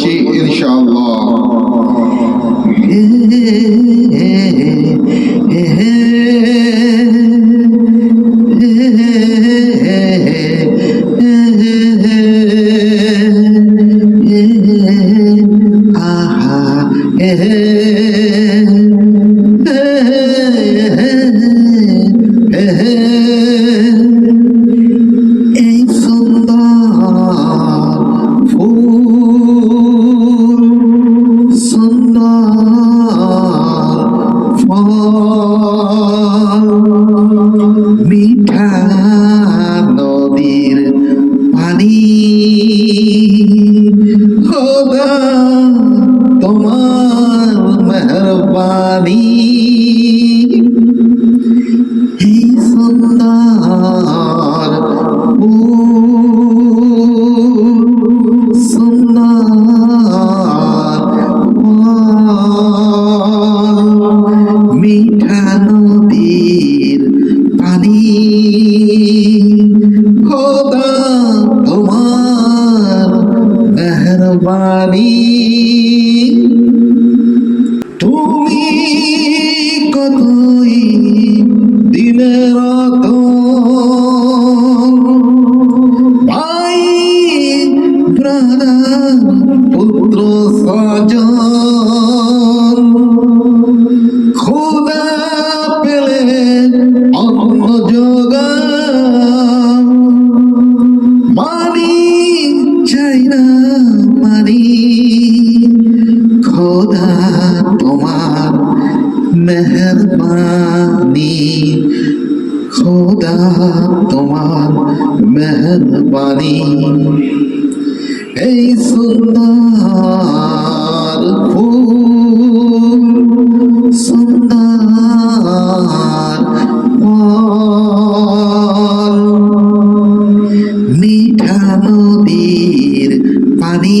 করছি ইনশাআল্লাহ money. খোদা তোমার মেহরবানি। এই সুন্দর ফুল সুন্দর মিঠা নদীর পানি।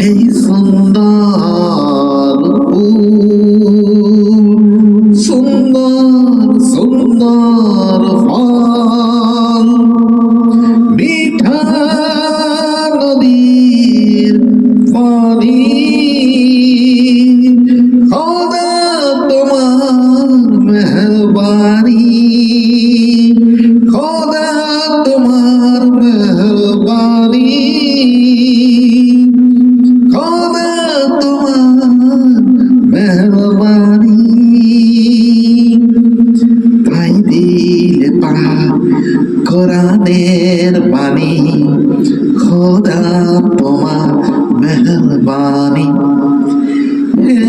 এই সুন্দর সুন্দর সুন্দর।